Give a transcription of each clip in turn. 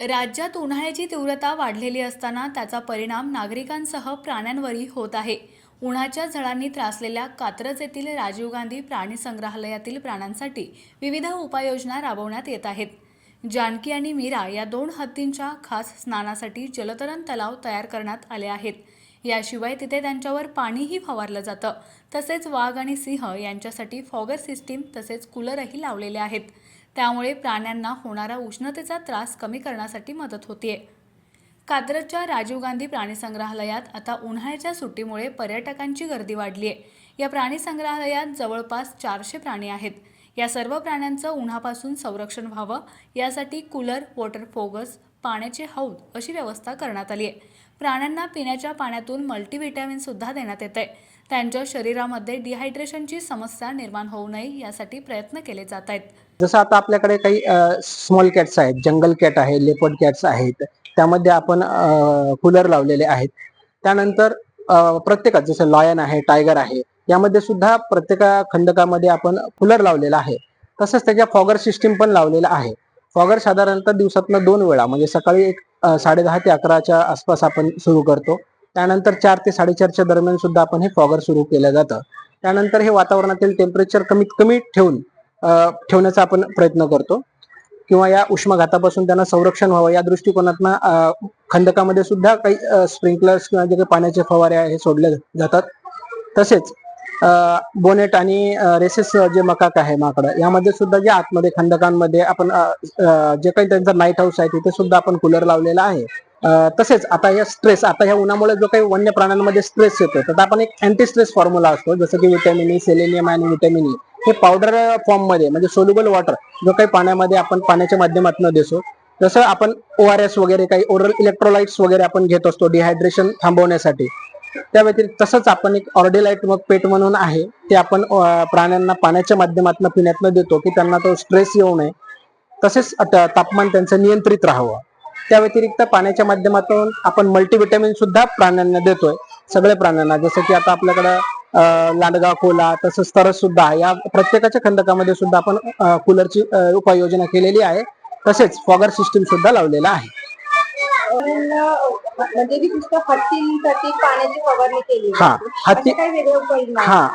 राज्यात उन्हाळ्याची तीव्रता वाढलेली असताना त्याचा परिणाम नागरिकांसह प्राण्यांवरही होत आहे. उन्हाच्या झळांनी त्रासलेल्या कात्रज येथील राजीव गांधी प्राणी संग्रहालयातील प्राण्यांसाठी विविध उपाययोजना राबवण्यात येत आहेत. जानकी आणि मीरा या दोन हत्तींच्या खास स्नानासाठी जलतरण तलाव तयार करण्यात आले आहेत. याशिवाय तिथे त्यांच्यावर पाणीही फवारलं जातं. तसेच वाघ आणि सिंह यांच्यासाठी फॉगर सिस्टीम तसेच कूलरही लावलेले आहेत. त्यामुळे प्राण्यांना होणारा उष्णतेचा त्रास कमी करण्यासाठी मदत होतीये. कात्रजच्या राजीव गांधी प्राणीसंग्रहालयात आता उन्हाळ्याच्या सुट्टीमुळे पर्यटकांची गर्दी वाढली आहे या प्राणीसंग्रहालयात जवळपास चारशे प्राणी आहेत. या सर्व प्राण्यांचं उन्हापासून संरक्षण व्हावं यासाठी कूलर वॉटर फोगस पाण्याचे हौद अशी व्यवस्था करण्यात आली आहे प्राण्यांना पिण्याच्या पाण्यातून मल्टीव्हिटॅमिनसुद्धा देण्यात येत आहे त्यांच्या शरीरामध्ये डिहायड्रेशनची समस्या निर्माण होऊ नये यासाठी प्रयत्न केले जात आहेत. जसं आता आपल्याकडे काही स्मॉल कॅट्स आहेत जंगल कॅट आहे लेपर्ड कॅट्स आहेत त्यामध्ये आपण कूलर लावलेले आहेत. त्यानंतर प्रत्येकात जसं लॉयन आहे टायगर आहे यामध्ये सुद्धा प्रत्येका खंडकामध्ये आपण कूलर लावलेला आहे. तसंच त्याच्या फॉगर सिस्टीम पण लावलेला आहे. फॉगर साधारणतः दिवसातनं दोन वेळा म्हणजे सकाळी एक साडेदहा ते अकराच्या आसपास आपण सुरू करतो. त्यानंतर चार ते साडेचारच्या दरम्यान सुद्धा आपण हे फॉगर सुरू केलं जातं. त्यानंतर हे वातावरणातील टेम्परेचर कमीत कमी ठेवून ठेवण्याचा आपण प्रयत्न करतो. किंवा या उष्माघातापासून त्यांना संरक्षण व्हावं या दृष्टिकोनातनं खंदकामध्ये सुद्धा काही स्प्रिंकलर्स किंवा जे काही पाण्याचे फवारे आहे हे सोडले जातात. तसेच बोनेट आणि रेसेस जे मकाक आहे माकडं यामध्ये सुद्धा जे आतमध्ये खंदकांमध्ये आपण जे काही त्यांचा नाईट हाऊस आहे तिथे सुद्धा आपण कूलर लावलेला आहे. तसेच आता या स्ट्रेस आता ह्या उन्हामुळे जो काही वन्य प्राण्यांमध्ये स्ट्रेस येतो तर आपण एक अँटी स्ट्रेस फॉर्म्युला असतो जसं की व्हिटॅमिन ई सेलेनियम आणि व्हिटॅमिन ई e. हे पावडर फॉर्ममध्ये म्हणजे सोल्युबल वॉटर जो काही पाण्यामध्ये आपण पाण्याच्या माध्यमातून देतो. जसं आपण ओ आर एस वगैरे काही ओरल इलेक्ट्रोलाइट्स वगैरे आपण घेत असतो डिहायड्रेशन थांबवण्यासाठी. त्या व्यतिरिक्त तसंच आपण एक ऑर्डिलाइट मग पेट म्हणून आहे ते आपण प्राण्यांना पाण्याच्या माध्यमातून पिण्यातनं देतो की त्यांना तो स्ट्रेस येऊ नये. तसेच तापमान त्यांचं नियंत्रित राहावं. त्या व्यतिरिक्त पाण्याच्या माध्यमातून आपण मल्टीव्हिटॅमिन सुद्धा प्राण्यांना देतोय सगळ्या प्राण्यांना. जसं की आता आपल्याकडं अं, लांडगा कोला तसंच तरस सुद्धा आहे या प्रत्येकाच्या खंदकामध्ये सुद्धा आपण कूलरची उपाययोजना केलेली आहे. तसेच फॉगर सिस्टीम सुद्धा लावलेला आहे. म्हणजे हत्तींसाठी पाण्याची फवारणी केली हा. हत्ती-? हा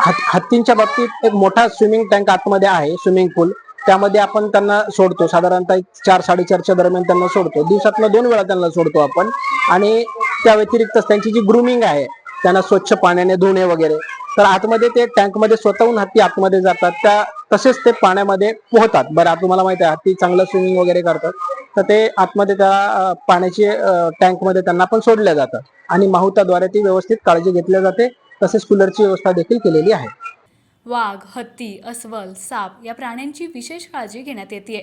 ह- हत्तींच्या बाबतीत एक मोठा स्विमिंग टँक आतमध्ये आहे स्विमिंग पूल. त्यामध्ये आपण त्यांना सोडतो. साधारणतः एक चार साडेचारच्या दरम्यान त्यांना सोडतो. दिवसातनं दोन वेळा त्यांना सोडतो आपण. आणि त्या व्यतिरिक्त त्यांची जी ग्रुमिंग आहे त्यांना स्वच्छ पाण्याने धुणे वगैरे. तर आतमध्ये ते टँकमध्ये स्वतःहून हत्ती आतमध्ये जातात. त्या तसेच ते पाण्यामध्ये पोहतात. बरं आता तुम्हाला माहिती आहे हत्ती चांगलं स्विमिंग वगैरे करतात. तर ते आतमध्ये त्या पाण्याची टँकमध्ये त्यांना पण सोडल्या जातात. आणि माहुताद्वारे ती व्यवस्थित काळजी घेतली जाते. तसेच कूलरची व्यवस्था देखील केलेली आहे. वाघ हत्ती अस्वल साप या प्राण्यांची विशेष काळजी घेण्यात येते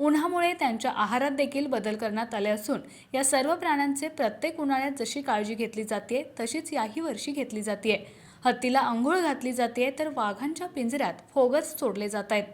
उन्हामुळे त्यांच्या आहारात देखील बदल करण्यात आले असून या सर्व प्राण्यांचे प्रत्येक उन्हाळ्यात जशी काळजी घेतली जाते तशीच याही वर्षी घेतली जाते. हत्तीला आंघोळ घातली जाते तर वाघांच्या पिंजऱ्यात फोगस सोडले जात आहेत.